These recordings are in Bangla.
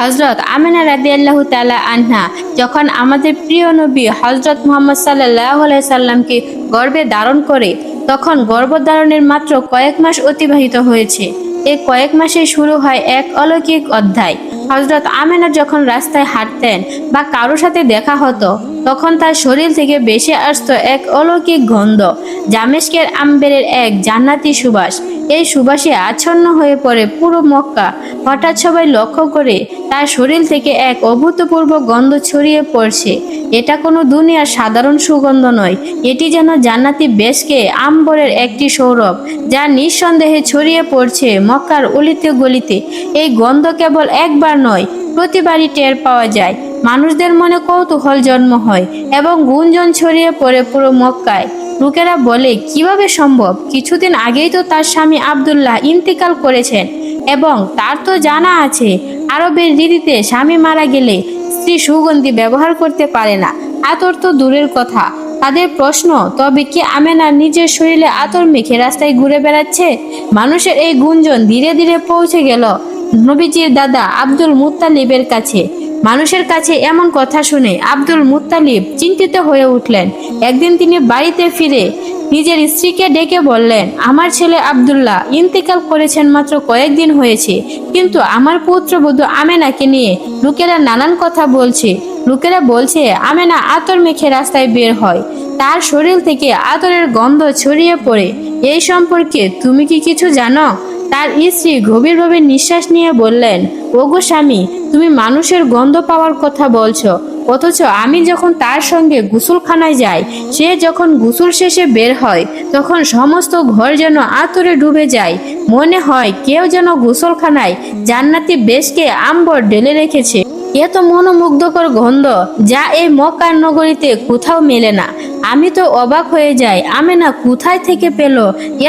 হজরত আমেনা রাদি আল্লাহ তালা আনহা যখন আমাদের প্রিয় নবী হজরত মোহাম্মদ সাল্লাহ সাল্লামকে গর্বে ধারণ করে, তখন গর্ভধারণের মাত্র কয়েক মাস অতিবাহিত হয়েছে। এ কয়েক মাসে শুরু হয় এক অলৌকিক অধ্যায়। হজরত আমেনা যখন রাস্তায় হাঁটতেন বা কারোর সাথে দেখা হতো তখন তার শরীর থেকে বেশি আসতো এক অলৌকিক গন্ধ, জামেশকের আম্বেরের এক জান্নাতি সুবাস। এই সুবাসে আচ্ছন্ন হয়ে পড়ে পুরো মক্কা। হঠাৎ সবাই লক্ষ্য করে তার শরীর থেকে এক অভূতপূর্ব গন্ধ ছড়িয়ে পড়ছে। এটা কোনো দুনিয়ার সাধারণ সুগন্ধ নয়। এটি যেন জান্নাতি বেশকে আম্বরের একটি সৌরভ, যা নিঃসন্দেহে ছড়িয়ে পড়ছে মক্কার অলিতে গলিতে। এই গন্ধ কেবল একবার নয়, প্রতিবারই টের পাওয়া যায়। মানুষদের মনে কৌতূহল জন্ম হয় এবং গুঞ্জন ছড়িয়ে পড়ে পুরো মক্কায়। লোকেরা বলে, কীভাবে সম্ভব? কিছুদিন আগেই তো তার স্বামী আব্দুল্লাহ ইন্তিকাল করেছেন এবং তার তো জানা আছে, আরবের রীতিতে স্বামী মারা গেলে স্ত্রী সুগন্ধি ব্যবহার করতে পারে না। আতর তো দূরের কথা। তাদের প্রশ্ন, তবে কি আমেনা নিজের শরীরে আতর মেখে রাস্তায় ঘুরে বেড়াচ্ছে? মানুষের এই গুঞ্জন ধীরে ধীরে পৌঁছে গেল নবীজির দাদা আব্দুল মুত্তালিবের কাছে। মানুষের কাছে এমন কথা শুনে আব্দুল মুত্তালিব চিন্তিত হয়ে উঠলেন। একদিন তিনি বাড়িতে ফিরে নিজের স্ত্রীকে ডেকে বললেন, আমার ছেলে আব্দুল্লাহ ইন্তেকাল করেছেন মাত্র কয়েকদিন হয়েছে, কিন্তু আমার পুত্রবধূ আমেনাকে নিয়ে লোকেরা নানান কথা বলছে। লোকেরা বলছে, আমেনা আতর মেখে রাস্তায় বের হয়। তার শরীর থেকে আতরের গন্ধ ছড়িয়ে পড়ে। এই সম্পর্কে তুমি কি কিছু জানো? তার স্ত্রী গভীরভাবে নিঃশ্বাস নিয়ে বললেন, ওগো স্বামী, তুমি মানুষের গন্ধ পাওয়ার কথা বলছো, অথচ আমি যখন তার সঙ্গে গুসলখানায় যাই, সে যখন গুসল শেষে বের হয়, তখন সমস্ত ঘর যেন আতরে ডুবে যায়। মনে হয় কেউ যেন গুসলখানায় জান্নাতি বেশকে আম্বর ঢেলে রেখেছে। এত মনোমুগ্ধকর গন্ধ যা এই মক্কার নগরীতে কোথাও মেলে না। আমি তো অবাক হয়ে যাই আমি না কোথায় থেকে পেল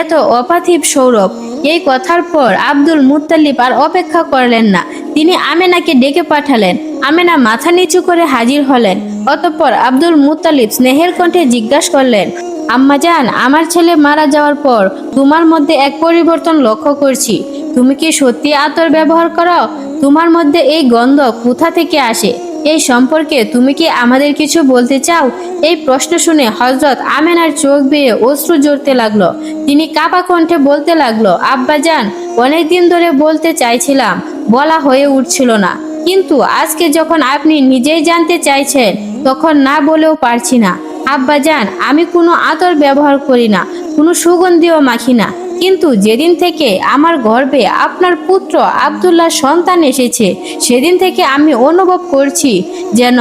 এত অপাথিব সৌরভ? এই কথার পর আব্দুল মুত্তালিব আর অপেক্ষা করলেন না। তিনি আমেনাকে ডেকে পাঠালেন। আমেনা মাথা নিচু করে হাজির হলেন। অতঃপর আব্দুল মুত্তালিব স্নেহের কণ্ঠে জিজ্ঞাসা করলেন আম্মাজান আমার ছেলে মারা যাওয়ার পর তোমার মধ্যে এক পরিবর্তন লক্ষ্য করছি। তুমি কি সত্যি আতর ব্যবহার করো? তোমার মধ্যে এই গন্ধ কোথা থেকে আসে? এই সম্পর্কে তুমি কি আমাদের কিছু বলতে চাও? এই প্রশ্ন শুনে হজরত আমেনার চোখ বেয়ে অশ্রু জড়তে লাগল। তিনি কাপা কণ্ঠে বলতে লাগল, আব্বাজান অনেকদিন ধরে বলতে চাইছিলাম, বলা হয়ে উঠছিল না। কিন্তু আজকে যখন আপনি নিজেই জানতে চাইছেন, তখন না বলেও পারছি না। আব্বাজান, আমি কোনো আতর ব্যবহার করি না, কোনো সুগন্ধিও মাখি না। কিন্তু যেদিন থেকে আমার গর্ভে আপনার পুত্র আবদুল্লাহ সন্তান এসেছে, সেদিন থেকে আমি অনুভব করছি যেন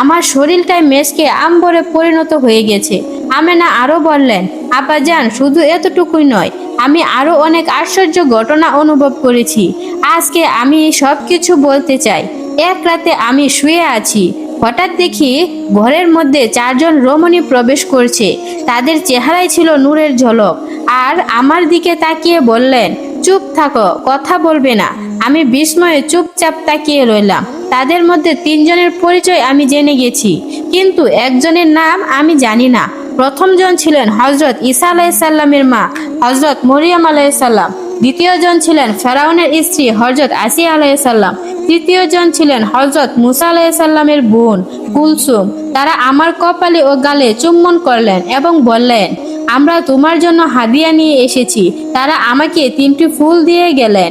আমার শরীরটাই মেসকে আম্বরে পরিণত হয়ে গেছে। আমেনা আরও বললেন আব্বাজান শুধু এতটুকুই নয়, আমি আরও অনেক আশ্চর্য ঘটনা অনুভব করেছি। আজকে আমি সব কিছু বলতে চাই। এক রাতে আমি শুয়ে আছি। হঠাৎ দেখি ঘরের মধ্যে চারজন রমণী প্রবেশ করছে। তাদের চেহারায় ছিল নূরের ঝলক। আর আমার দিকে তাকিয়ে বললেন, চুপ থাকো, কথা বলবে না। আমি বিস্ময়ে চুপচাপ তাকিয়ে রইলাম। তাদের মধ্যে তিনজনের পরিচয় আমি জেনে গেছি, কিন্তু একজনের নাম আমি জানি না। প্রথমজন ছিলেন হজরত ঈসা আলাইসাল্লামের মা হজরত মরিয়াম আলাইসাল্লাম দ্বিতীয়জন ছিলেন ফেরাউনের স্ত্রী হজরত আসিয়া আলাইসাল্লাম তৃতীয়জন ছিলেন হজরত মুসা আলাইসাল্লামের বোন কুলসুম। তারা আমার কপালে ও গালে চুম্বন করলেন এবং বললেন, আমরা তোমার জন্য হাদিয়া নিয়ে এসেছি। তারা আমাকে তিনটি ফুল দিয়ে গেলেন।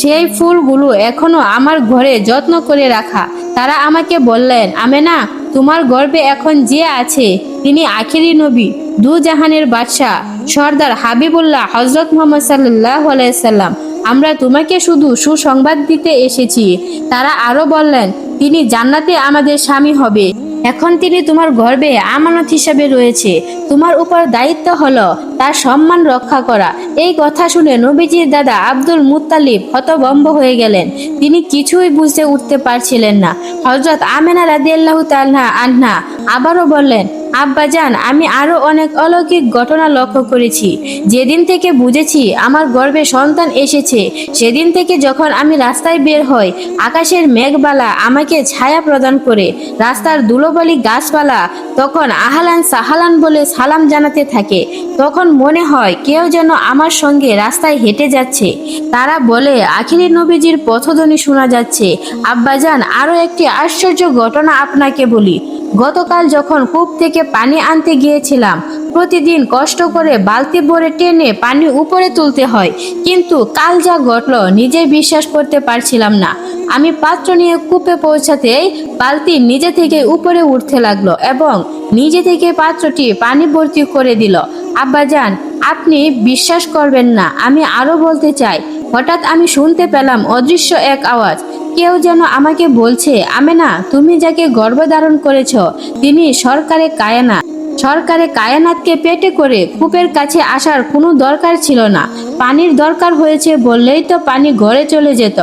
সেই ফুলগুলো এখনও আমার ঘরে যত্ন করে রাখা। তারা আমাকে বললেন, আমেনা, তোমার গর্ভে এখন যে আছে, তিনি আখেরি নবী, দু জাহানের বাদশাহ, সর্দার হাবিবুল্লাহ হজরত মোহাম্মদ সাল্লাহ আলাইসাল্লাম আমরা তোমাকে শুধু সুসংবাদ দিতে এসেছি। তারা আরও বললেন, তিনি জান্নাতে আমাদের স্বামী হবে। এখন তিনি তোমার গর্বে আমানত হিসাবে রয়েছে। তোমার উপর দায়িত্ব হলো তার সম্মান রক্ষা করা। এই কথা শুনে নবীজির দাদা আব্দুল মুত্তালিব হতভম্ব হয়ে গেলেন। তিনি কিছুই বুঝতে উঠতে পারছিলেন না। হজরত আমেনা রাদিয়াল্লাহু তাআলা আনহা আবারও বললেন আব্বাজান, আমি আরও অনেক অলৌকিক ঘটনা লক্ষ্য করেছি। যেদিন থেকে বুঝেছি আমার গর্ভে সন্তান এসেছে, সেদিন থেকে যখন আমি রাস্তায় বের হই, আকাশের মেঘবালা আমাকে ছায়া প্রদান করে। রাস্তার ধুলোবালি গাছপালা তখন আহালান সাহালান বলে সালাম জানাতে থাকে। তখন মনে হয় কেউ যেন আমার সঙ্গে রাস্তায় হেঁটে যাচ্ছে। তারা বলে, আখিরি নবীজির পথধ্বনি শোনা যাচ্ছে। আব্বাজান, আরও একটি আশ্চর্য ঘটনা আপনাকে বলি। গতকাল যখন কূপ থেকে পানি আনতে গিয়েছিলাম, প্রতিদিন কষ্ট করে বালতি ভরে টেনে পানি উপরে তুলতে হয়। কিন্তু কাল যা ঘটলো, নিজে বিশ্বাস করতে পারছিলাম না। আমি পাত্র নিয়ে কূপে পৌঁছাতেই বালতি নিজে থেকে উপরে উঠতে লাগল এবং নিজে থেকে পাত্রটি পানি ভর্তি করে দিল। আব্বাজান, আপনি বিশ্বাস করবেন না, আমি আরও বলতে চাই। হঠাৎ আমি শুনতে পেলাম অদৃশ্য এক আওয়াজ। কেউ যেন আমাকে বলছে, আমেনা, তুমি যাকে গর্ভধারণ করেছ, তিনি সরকারে কায়না। সরকারে কায়নাতকে পেটে করে কূপের কাছে আসার কোনো দরকার ছিল না। পানির দরকার হয়েছে বললেই তো পানি ঘরে চলে যেত।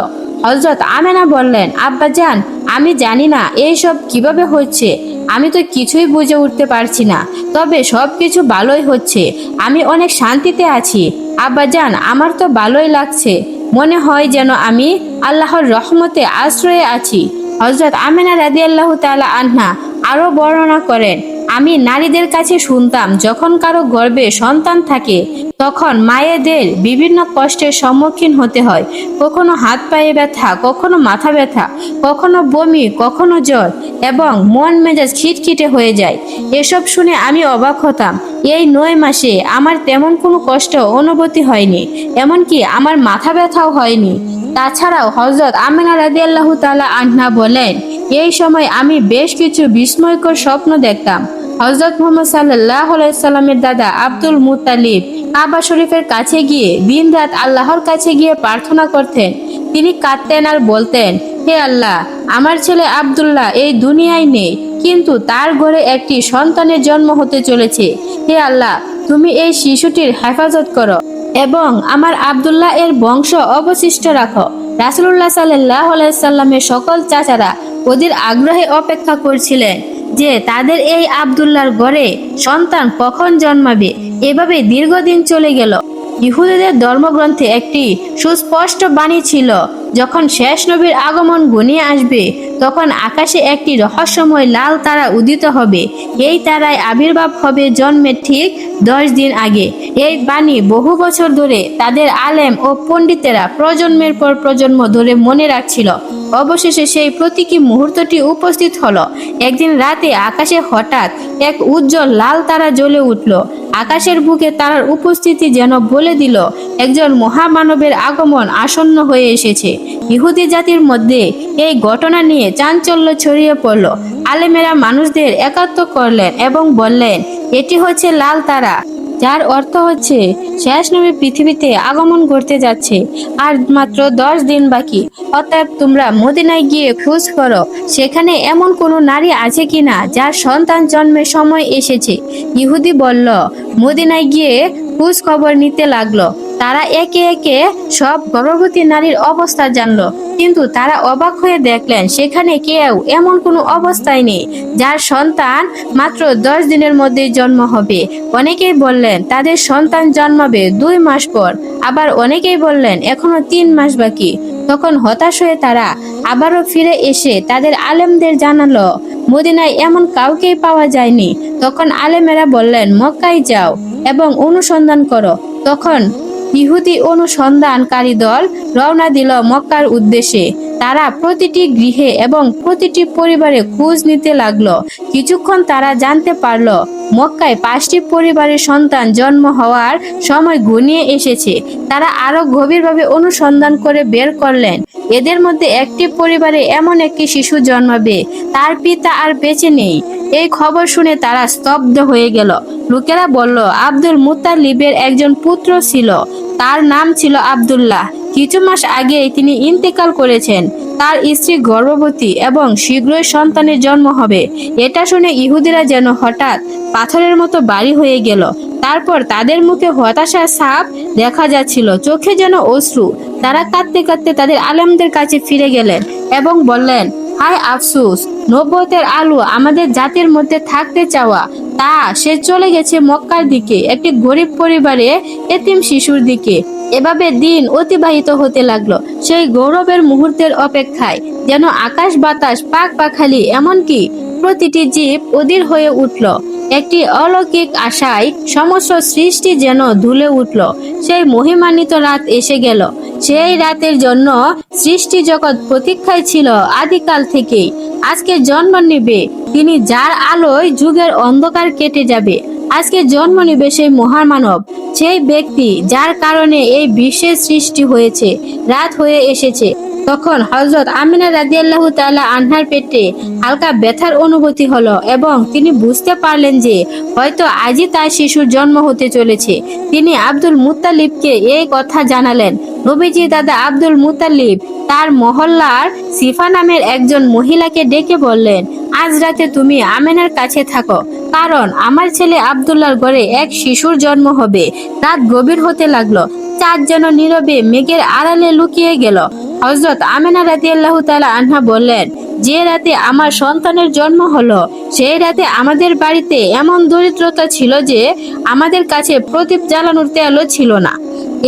হজরত আমেনা বললেন আব্বাজান আমি জানি না এইসব কীভাবে হচ্ছে। আমি তো কিছুই বুঝে উঠতে পারছি না। তবে সব কিছু ভালোই হচ্ছে। আমি অনেক শান্তিতে আছি। আব্বাজান আমার তো ভালোই লাগছে। মনে হয় যেন আমি আল্লাহর রহমতে আশ্রয়ে আছি। হজরত আমেনা রাদি আল্লাহ তালা আহ্না আরও বর্ণনা করেন আমি নারীদের কাছে শুনতাম, যখন কারও গর্ভে সন্তান থাকে, তখন মায়েদের বিভিন্ন কষ্টের সম্মুখীন হতে হয়। কখনো হাত পায়ে ব্যথা, কখনো মাথা ব্যথা, কখনো বমি, কখনো জ্বর এবং মন মেজাজ খিটখিটে হয়ে যায়। এসব শুনে আমি অবাক হতাম, এই নয় মাসে আমার তেমন কোনো কষ্ট অনুভূতি হয়নি, এমনকি আমার মাথা ব্যথাও হয়নি। তাছাড়াও হজরত আমিনা রাদি আল্লাহ তালা আহ্না বলেন, এই সময় আমি বেশ কিছু বিস্ময়কর স্বপ্ন দেখতাম। হজরত মোহাম্মদ সাল্লাহ সাল্লামের দাদা আব্দুল মুতালিব কাবা শরীফের কাছে গিয়ে দিন রাত আল্লাহর কাছে গিয়ে প্রার্থনা করতেন। তিনি কাঁদতেন আর বলতেন, হে আল্লাহ, আমার ছেলে আব্দুল্লাহ এই দুনিয়ায় নেই, কিন্তু তার ঘরে একটি সন্তানের জন্ম হতে চলেছে। হে আল্লাহ, তুমি এই শিশুটির হেফাজত করো এবং আমার আব্দুল্লাহ এর বংশ অবশিষ্ট রাখো। রাসুল্লাহ সাল্লাহ সাল্লামের সকল চাচারা ওদের আগ্রহে অপেক্ষা করছিলেন। যে তাদের এই আবদুল্লার ঘরে সন্তান কখন জন্মাবে, এভাবে দীর্ঘদিন চলে গেল। ইহুদিদের ধর্মগ্রন্থে একটি সুস্পষ্ট বাণী ছিল যখন শেষ নবীর আগমন ঘনিয়ে আসবে, তখন আকাশে একটি রহস্যময় লাল তারা উদিত হবে। এই তারায় আবির্ভাব হবে জন্মের ঠিক দশ দিন আগে। এই বাণী বহু বছর ধরে তাদের আলেম ও পণ্ডিতেরা প্রজন্মের পর প্রজন্ম ধরে মনে রাখছিল। অবশেষে সেই প্রতীকী মুহূর্তটি উপস্থিত হলো। একদিন রাতে আকাশে হঠাৎ এক উজ্জ্বল লাল তারা জ্বলে উঠল। আকাশের বুকে তারার উপস্থিতি যেন বলে দিল, একজন মহামানবের আগমন আসন্ন হয়ে এসেছে। ইহুদি জাতির মধ্যে এই ঘটনা নিয়ে চাঞ্চল্য ছড়িয়ে পড়ল। আলেমেরা মানুষদের একাত্ম করলেন এবং বললেন, এটি হচ্ছে লাল তারা, যার অর্থ হচ্ছে শেষ নবী পৃথিবীতে আগমন করতে যাচ্ছে। আর মাত্র দশ দিন বাকি, অতএব তোমরা মদিনায় গিয়ে খোঁজ করো, সেখানে এমন কোনো নারী আছে কিনা যার সন্তান জন্মের সময় এসেছে। ইহুদি বলল, মদিনায় গিয়ে খোঁজ খবর নিতে লাগল। তারা একে একে সব গর্ভবতী নারীর অবস্থা জানলো। কিন্তু তারা অবাক হয়ে দেখলেন, সেখানে কেউ এমন কোনো অবস্থায় নেই, যার সন্তান মাত্র দশ দিনের মধ্যেই জন্ম হবে। অনেকেই বললেন, তাদের সন্তান জন্মাবে দুই মাস পর। আবার অনেকেই বললেন, এখনও তিন মাস বাকি। তখন হতাশ হয়ে তারা আবারও ফিরে এসে তাদের আলেমদের জানালো, মদিনায় এমন কাউকেই পাওয়া যায়নি। তখন আলেমেরা বললেন, মক্কায় যাও। এবং অনুসন্ধান করো। তখন ইহুদি অনুসন্ধানকারী দল রওনা দিল মক্কার উদ্দেশ্যে। তারা প্রতিটি গৃহে এবং প্রতিটি পরিবারে খোঁজ নিতে লাগল। কিছুক্ষণ তারা জানতে পারল, মক্কায় পাঁচটি পরিবারের সন্তান জন্ম হওয়ার সময় ঘনিয়ে এসেছে। তারা আরও গভীরভাবে অনুসন্ধান করে বের করলেন। এদের মধ্যে একটি পরিবারে এমন একটি শিশু জন্মাবে, তার পিতা আর বেঁচে নেই। এই খবর শুনে তারা স্তব্ধ হয়ে গেল। লোকেরা বলল, আব্দুল মুতালিবের একজন পুত্র ছিল। তার নাম ছিল আব্দুল্লাহ। কিছু মাস আগেই তিনি ইন্তেকাল করেছেন। তার স্ত্রী গর্ভবতী এবং শীঘ্রই সন্তানের জন্ম হবে। এটা শুনে ইহুদিরা যেন হঠাৎ পাথরের মতো বাড়ি হয়ে গেল। তারপর তাদের মুখে হতাশার সাপ দেখা যাচ্ছিল। চোখে যেন অশ্রু। তারা কাঁদতে কাঁদতে তাদের আলেমদের কাছে ফিরে গেলেন এবং বললেন, হায় আফসুস নব্বতের আলু আমাদের জাতির মধ্যে থাকতে চাওয়া তা সে চলে গেছে মক্কার দিকে, একটি গরিব পরিবারে এতিম শিশুর দিকে। এভাবে দিন অতিবাহিত হতে লাগল। সেই গৌরবের মুহূর্তের অপেক্ষায় যেন আকাশ বাতাস পাক পাখালি এমনকি প্রতিটি জীব অধীর হয়ে উঠল। একটি অলৌকিক আশায় সমস্ত সৃষ্টি যেন ধুলে উঠল। সেই মহিমান্বিত রাত এসে গেল। সেই রাতের জন্য সৃষ্টি জগৎ প্রতীক্ষায় ছিল আদিকাল থেকেই। আজকে জন্ম নিবে। তিনি যার আলোয় যুগের অন্ধকার কেটে যাবে। আজকে জন্ম নিবে সেই মহামানব, সেই ব্যক্তি যার কারণে এই বিশ্বের সৃষ্টি হয়েছে, রাত হয়ে এসেছে। তখন হজরত আমিনা রাদিয়াল্লাহু তালা আনহার পেটে হালকা ব্যথার অনুভূতি হলো এবং তিনি বুঝতে পারলেন যে হয়তো আজই তার শিশুর জন্ম হতে চলেছে। তিনি আব্দুল মুত্তালিবকে এই কথা জানালেন, নবীজি দাদা আব্দুল মুত্তালিব তার মহল্লার সিফা নামের একজন মহিলাকে ডেকে বললেন, আজ রাতে তুমি আমেনার কাছে থাকো, কারণ আমার ছেলে আব্দুল্লাহর ঘরে এক শিশুর জন্ম হবে। রাত গভীর হতে লাগল চার যেন নীরবে মেঘের আড়ালে লুকিয়ে গেল। হজরত আমেনা রাতি আল্লাহ তালা আনহা বললেন, যে রাতে আমার সন্তানের জন্ম হলো, সেই রাতে আমাদের বাড়িতে এমন দরিদ্রতা ছিল যে আমাদের কাছে প্রদীপ জ্বালানোর তেলও ছিল না।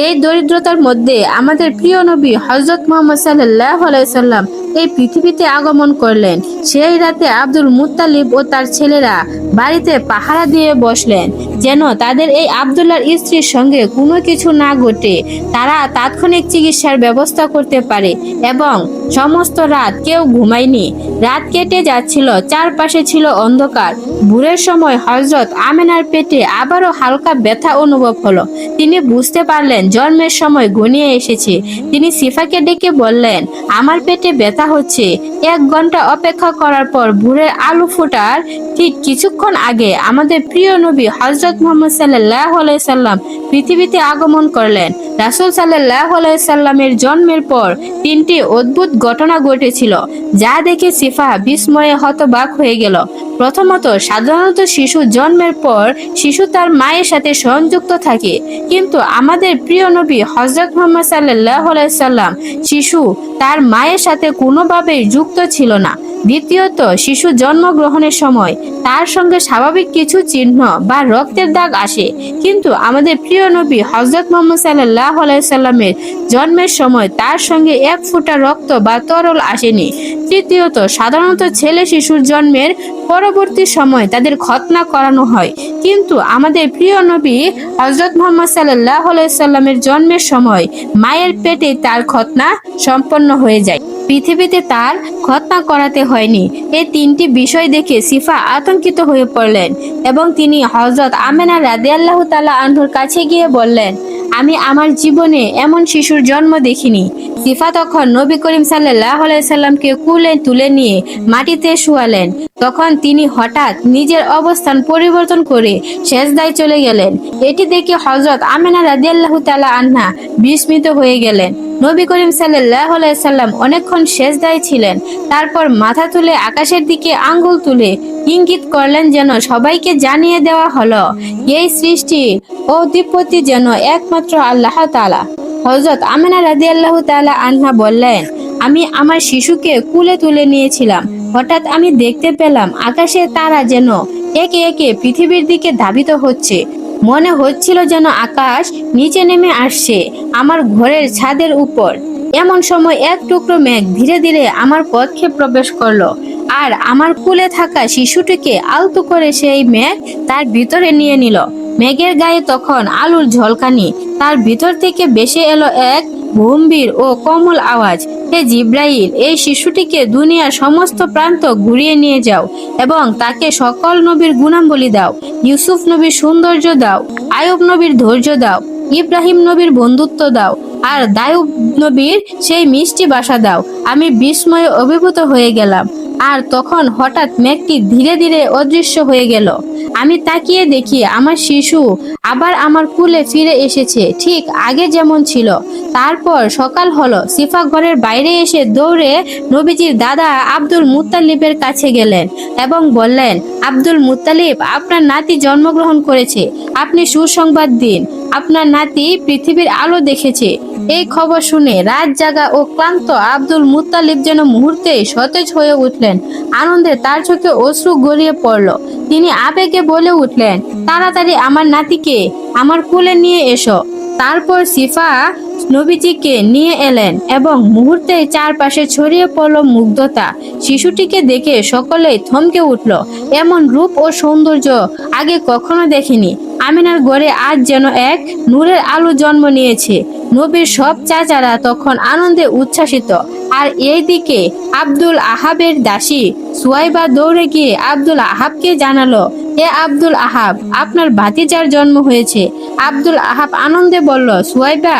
এই দরিদ্রতার মধ্যে আমাদের প্রিয় নবী হজরত মোহাম্মদ সাল্লাহ সাল্লাম এই পৃথিবীতে আগমন করলেন। সেই রাতে আব্দুল মুত্তালিব ও তার ছেলেরা বাড়িতে পাহারা দিয়ে বসলেন। যেন তাদের এই আবদুল্লাহর স্ত্রীর সঙ্গে কোনো কিছু না ঘটে, তারা তাৎক্ষণিক চিকিৎসার ব্যবস্থা করতে পারে এবং সমস্ত রাত কেউ ঘুমায়নি। রাত কেটে যাচ্ছিল, চারপাশে ছিল অন্ধকার। ভোরের সময় হজরত আমেনার পেটে আবারও হালকা ব্যথা অনুভব হলো। তিনি বুঝতে পারলেন, জন্মের সময় ঘনিয়ে এসেছে। তিনি সিফাকে ডেকে বললেন, আমার পেটে ব্যথা হচ্ছে। এক ঘণ্টা অপেক্ষা করার পর ভোরের আলু ফোটার ঠিক কিছুক্ষণ আগে আমাদের প্রিয় নবী হজরত মোহাম্মদ সাল্লাহ সাল্লাম পৃথিবীতে আগমন করলেন। রাসুল সাল্লাহ সাল্লামের জন্মের পর তিনটি অদ্ভুত ঘটনা ঘটেছিল, যা দেখে সিফা বিস্ময়ে হতবাক হয়ে গেল। প্রথমত, সাধারণত শিশু জন্মের পর শিশু তার মায়ের সাথে সংযুক্ত থাকে। কিন্তু আমাদের প্রিয় নবী হজরত মোহাম্মদ সাল্লাহ সাল্লাম শিশু তার মায়ের সাথে কোনোভাবেই যুক্ত ছিল না। দ্বিতীয়ত, শিশু জন্মগ্রহণের সময় তার সঙ্গে স্বাভাবিক কিছু চিহ্ন বা রক্তের দাগ আসে। কিন্তু আমাদের প্রিয় নবী হজরত মোহাম্মদ সাল্লাহ সাল্লামের জন্মের সময় তার সঙ্গে এক ফোঁটা রক্ত বা তরল আসেনি। তৃতীয়ত, সাধারণত ছেলে শিশুর জন্মের পরবর্তী সময় তাদের খতনা করানো হয়। কিন্তু আমাদের প্রিয় নবী হজরত মোহাম্মদ সাল্লাহ সাল্লামের জন্মের সময় মায়ের পেটে তার খতনা সম্পন্ন হয়ে যায়। পৃথিবীতে তার খতনা করাতে হয়নি। এই তিনটি বিষয় দেখে সিফা আতঙ্কিত হয়ে পড়লেন এবং তিনি হজরত আমেনা রাদে আল্লাহ তালা আনহুর কাছে গিয়ে বললেন, আমি আমার জীবনে এমন শিশুর জন্ম দেখিনি। সিফা তখন নবী করিম সাল্লাহ সাল্লামকে কুলে তুলে নিয়ে মাটিতে শুয়ালেন। তখন তিনি হঠাৎ নিজের অবস্থান পরিবর্তন করে শেষদায় চলে গেলেন। এটি দেখে হজরত আমেনা রাদিয়াল্লাহু তালা আন্না বিস্মিত হয়ে গেলেন। নবী করিম সাল্লাম অনেকক্ষণ শেষদায় ছিলেন। তারপর মাথা তুলে আকাশের দিকে আঙ্গুল তুলে ইঙ্গিত করলেন যেন সবাইকে জানিয়ে দেওয়া হলো, এই সৃষ্টি ও দ্বিপতি যেন একমাত্র আল্লাহ তালা হজরত আমেনা রাদি আল্লাহ তালা আনহা বললেন, আমি আমার শিশুকে কুলে তুলে নিয়েছিলাম। হঠাৎ আমি দেখতে পেলাম আকাশে তারা যেন একে একে পৃথিবীর দিকে ধাবিত হচ্ছে। মনে হচ্ছিল যেন আকাশ নিচে নেমে আসছে আমার ঘরের ছাদের উপর। এমন সময় এক টুকরো মেঘ ধীরে ধীরে আমার পক্ষে প্রবেশ করল আর আমার কুলে থাকা শিশুটিকে আলতো করে সেই মেঘ তার ভিতরে নিয়ে নিল। মেঘের গায়ে তখন আলুর ঝলকানি, তার ভিতর থেকে বেসে এলো এক গম্ভীর ও কমল আওয়াজ, হে জিব্রাইল, এই শিশুটিকে দুনিয়ার সমস্ত প্রান্ত ঘুরিয়ে নিয়ে যাও এবং তাকে সকল নবীর গুণাবলী দাও। ইউসুফ নবীর সৌন্দর্য দাও, আয়ুব নবীর ধৈর্য দাও, ইব্রাহিম নবীর বন্ধুত্ব দাও, আর দায়ুব নবীর সেই মিষ্টি বাসা দাও। আমি বিস্ময়ে অভিভূত হয়ে গেলাম। আর তখন হঠাৎ মেঘটি ধীরে ধীরে অদৃশ্য হয়ে গেল। আমি তাকিয়ে দেখি আমার শিশু আবার আমার কুলে ফিরে এসেছে। ঠিক আগে যেমন ছিল। তারপর সকাল হলো। সিফা ঘরের বাইরে এসে দৌড়ে নবীজির দাদা আব্দুল মুতালিবের কাছে গেলেন এবং বললেন আব্দুল মুত্তালিব, আপনার নাতি জন্মগ্রহণ করেছে। আপনি সুসংবাদ দিন। আপনার নাতি পৃথিবীর আলো দেখেছে। এই খবর শুনে রাত জাগা ও ক্লান্ত আব্দুল মুত্তালিব যেন মুহূর্তে সতেজ হয়ে উঠলেন। আনন্দে তার চোখে অশ্রু গড়িয়ে পড়ল। তিনি আবেগে বলে উঠলেন, তাড়াতাড়ি আমার নাতিকে আমার কোলে নিয়ে এসো। তারপর সিফা নবীজিকে নিয়ে এলেন এবং মুহূর্তে চারপাশে ছড়িয়ে পড়ল মুগ্ধতা। শিশুটিকে দেখে সকলেই থমকে উঠল। এমন রূপ ও সৌন্দর্য আগে কখনো দেখিনি। আমিনার ঘরে আজ যেন এক নূরের আলো জন্ম নিয়েছে। নবীর সব চাচারা তখন আনন্দে উচ্ছ্বাসিত। আর এইদিকে আব্দুল আহাবের দাসী সুয়াইবা দৌড়ে গিয়ে আব্দুল আহাবকে জানালো, এ আব্দুল আহাব, আপনার ভাতিজার জন্ম হয়েছে। আব্দুল আহাব আনন্দে বলল, সুয়াইবা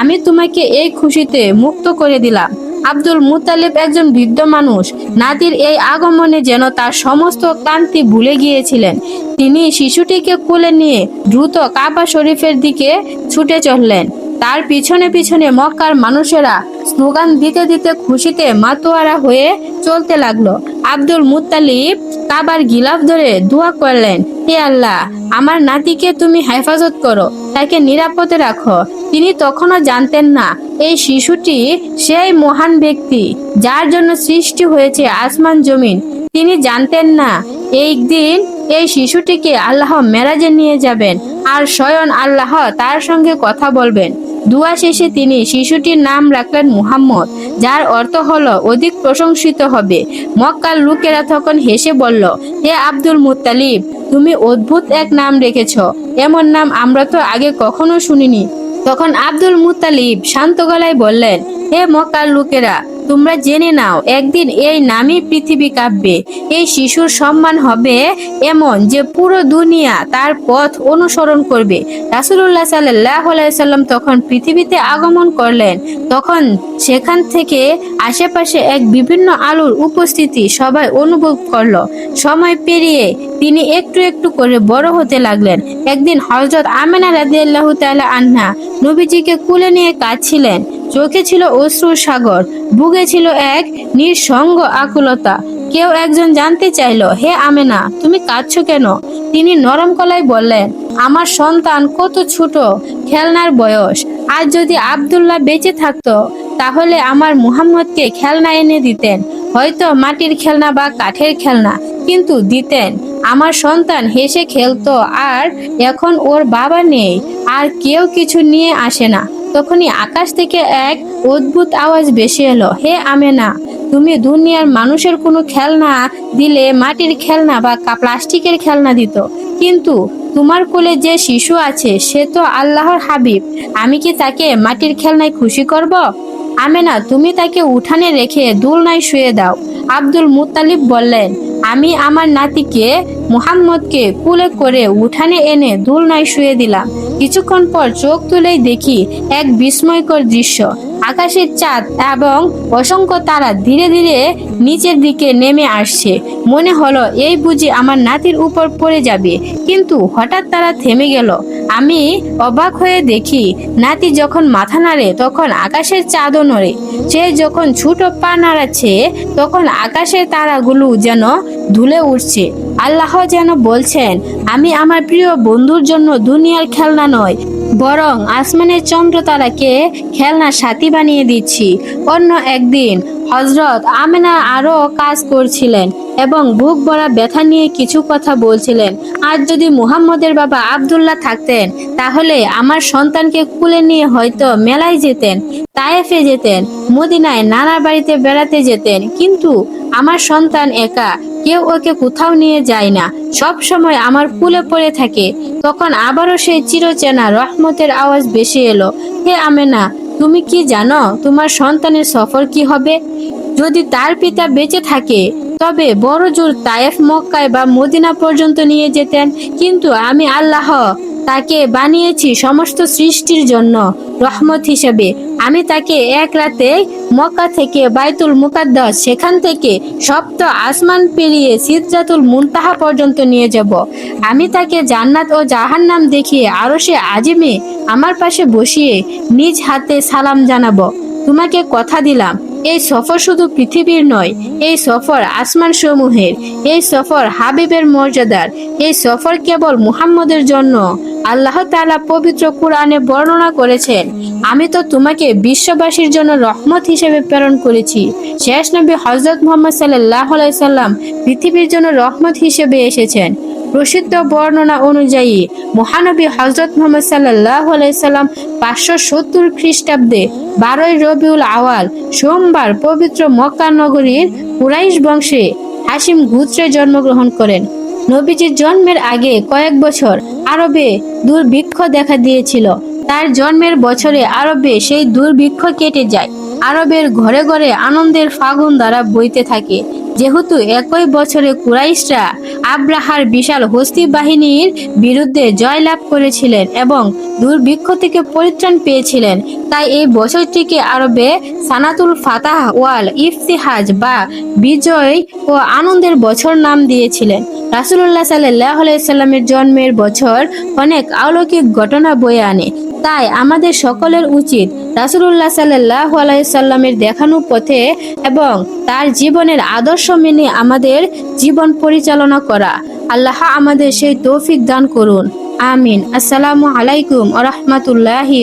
আমি তোমাকে এই খুশিতে মুক্ত করে দিলাম। আব্দুল মুতালিব একজন বৃদ্ধ মানুষ। নাতির এই আগমনে যেন তার সমস্ত ক্লান্তি ভুলে গিয়েছিলেন। তিনি শিশুটিকে কোলে নিয়ে দ্রুত কাবা শরীফের দিকে ছুটে চললেন। তার পিছনে পিছনে মক্কার মানুষেরা স্লোগান দিতে দিতে খুশিতে মাতোয়ারা হয়ে চলতে লাগল। আব্দুল মুত্তালিব কাবার গিলাফ ধরে দোয়া করলেন, হে আল্লাহ, আমার নাতিকে তুমি হেফাজত করো, তাকে নিরাপদে রাখো। তিনি তখনও জানতেন না, এই শিশুটি সেই মহান ব্যক্তি যার জন্য সৃষ্টি হয়েছে আসমান জমিন। তিনি জানতেন না এই দিন এই শিশুটিকে আল্লাহ মেরাজে নিয়ে যাবেন আর স্বয়ং আল্লাহ তার সঙ্গে কথা বলবেন। দুয়া শেষে তিনি শিশুটির নাম রাখলেন মুহাম্মদ, যার অর্থ হলো অধিক প্রশংসিত হবে। মক্কার লোকেরা তখন হেসে বলল, হে আব্দুল মুতালিব তুমি অদ্ভুত এক নাম রেখেছ। এমন নাম আমরা তো আগে কখনো শুনিনি। তখন আব্দুল মুতালিব শান্ত গলায় বললেন, হে মক্কার লোকেরা তোমরা জেনে নাও, একদিন এই নামই পৃথিবী কাঁপবে, এই শিশুর সম্মান হবে এমন যে পুরো দুনিয়া তার পথ অনুসরণ করবে। রাসুল্লাহ সাল্লাহ সাল্লাম তখন পৃথিবীতে আগমন করলেন। তখন সেখান থেকে আশেপাশে এক বিভিন্ন আলোর উপস্থিতি সবাই অনুভব করল। সময় পেরিয়ে তিনি একটু একটু করে বড় হতে লাগলেন। একদিন হজরত আমেনা রাদিয়াল্লাহু তাআলা আনহা নবীজিকে কুলে নিয়ে কাঁদছিলেন। চোখে ছিল অশ্রুর সাগর, বুকে ছিল এক নিঃসঙ্গ আকুলতা। কেউ একজন জানতে চাইলো, হে আমেনা, তুমি কাঁদছো কেন? তিনি নরম গলায় বললেন, আমার সন্তান কত ছোট, খেলনার বয়স। আজ যদি আব্দুল্লাহ বেঁচে থাকতো, তাহলে আমার মুহাম্মদকে খেলনা এনে দিতেন। হয়তো মাটির খেলনা বা কাঠের খেলনা, কিন্তু দিতেন। আমার সন্তান হেসে খেলতো, আর এখন ওর বাবা নেই। আর কেউ কিছু নিয়ে আসে না। তখনই আকাশ থেকে এক অদ্ভুত আওয়াজ ভেসে এলো, হে আমেনা, তুমি দুনিয়ার মানুষের কোনো খেলনা দিলে মাটির খেলনা বা প্লাস্টিকের খেলনা দিত। কিন্তু তোমার কোলে যে শিশু আছে, সে তো আল্লাহর হাবিব। আমি কি তাকে মাটির খেলনায় খুশি করব? আমেনা, তুমি তাকে উঠানে রেখে দুলনায় শুয়ে দাও। আব্দুল মুত্তালিব বললেন আমি আমার নাতিকে মুহাম্মদকে কুলে করে উঠানে এনে দুলনায় শুয়ে দিলাম। কিছুক্ষণ পর চোখ তুলেই দেখি এক বিস্ময়কর দৃশ্য। আকাশের চাঁদ এবং অসংখ্য তারা ধীরে ধীরে নিচের দিকে নেমে আসছে। মনে হলো, এই বুঝি আমার নাতির উপর পড়ে যাবে। কিন্তু হঠাৎ তারা থেমে গেল। আমি অবাক হয়ে দেখি, নাতি যখন মাথা নাড়ে তখন আকাশের চাঁদও নড়ে। সে যখন ছোট পা নাড়াচ্ছে তখন আকাশের তারাগুলো যেন ধুলে উঠছে। আল্লাহ যেন বলছেন, আমি আমার প্রিয় বন্ধুর জন্য দুনিয়ার খেলনা নয় বরং আসমানের চন্দ্র তারাকে খেলনার সাথী বানিয়ে দিচ্ছি। অন্য একদিন হজরত আমেনা আরও কাজ করছিলেন এবং বুক ভরা ব্যথা নিয়ে কিছু কথা বলছিলেন। আজ যদি মুহাম্মদের বাবা আব্দুল্লাহ থাকতেন, তাহলে আমার সন্তানকে কুলে নিয়ে হয়তো মেলায় যেতেন, তায়েফে যেতেন, মদিনায় নানা বাড়িতে বেড়াতে যেতেন, কিন্তু আমার সন্তান একা কেউ ওকে কোথাও নিয়ে যায় না। সব সময় আমার কুলে পড়ে থাকে। তখন আবারও সেই চিরচেনা রহমতের আওয়াজ বেশি এলো, হে আমেনা, তুমি কি জানো তোমার সন্তানের সফর কি হবে? যদি তার পিতা বেঁচে থাকে, তবে বড় জোর তায়েফ মক্কায় বা মদিনা পর্যন্ত নিয়ে যেতেন। কিন্তু আমি আল্লাহ তাকে বানিয়েছি সমস্ত সৃষ্টির জন্য রহমত হিসেবে। আমি তাকে এক রাতে মক্কা থেকে বাইতুল মুকাদ্দাস সেখান থেকে সপ্ত আসমান পেরিয়ে সিদ্ধাতুল মুনতাহা পর্যন্ত নিয়ে যাব। আমি তাকে জান্নাত ও জাহান্নাম দেখিয়ে আরও সে আজিমে আমার পাশে বসিয়ে নিজ হাতে সালাম জানাব। তোমাকে কথা দিলাম। এই সফর শুধু পৃথিবীর নয়, এই সফর আসমান সমূহের এই সফর হাবিবের মর্যাদার, এই সফর কেবল মুহাম্মদের জন্য। আল্লাহ তাআলা পবিত্র কোরআনে বর্ণনা করেছেন, আমি তো তোমাকে বিশ্ববাসীর জন্য রহমত হিসেবে প্রেরণ করেছি। শেষ নবী হজরত মোহাম্মদ সাল্লাহ সাল্লাম পৃথিবীর জন্য রহমত হিসেবে এসেছেন। প্রসিদ্ধ বর্ণনা অনুযায়ী মহানবী হজরত মোহাম্মদ সাল্লাহ সাল্লাম পাঁচশো সত্তর খ্রিস্টাব্দে বারোই রবিউল আওয়াল সোমবার পবিত্র মক্কা নগরীর কুরাইশ বংশে হাসিম গুত্রে জন্মগ্রহণ করেন। নবীজির জন্মের আগে কয়েক বছর আরবে দুর্ভিক্ষ দেখা দিয়েছিল। তার জন্মের বছরে আরবে সেই দুর্ভিক্ষ কেটে যায়। আরবের ঘরে ঘরে আনন্দের ফাগুন দ্বারা বইতে থাকে। যেহেতু একই বছরে কুরাইশরা আব্রাহার বিশাল হস্তি বাহিনীর বিরুদ্ধে জয়লাভ করেছিলেন এবং দুর্ভিক্ষ থেকে পরিত্রাণ পেয়েছিলেন, তাই এই বছরটিকে আরবে সানাতুল ফাতাহ ওয়াল ইফতিহাজ বা বিজয় ও আনন্দের বছর নাম দিয়েছিলেন। রাসুল্লাহ সাল্লাহ সাল্লামের জন্মের বছর অনেক অলৌকিক ঘটনা বয়ে আনে, তাই আমাদের সকলের উচিত রাসুল্লাহ সাল্লাহ আলাইসাল্লামের দেখানো পথে এবং তার জীবনের আদর্শ মেনে আমাদের জীবন পরিচালনা করা। আল্লাহ আমাদের সেই তৌফিক দান করুন। আমিন। আসসালামু আলাইকুম আ রহমতুল্লাহি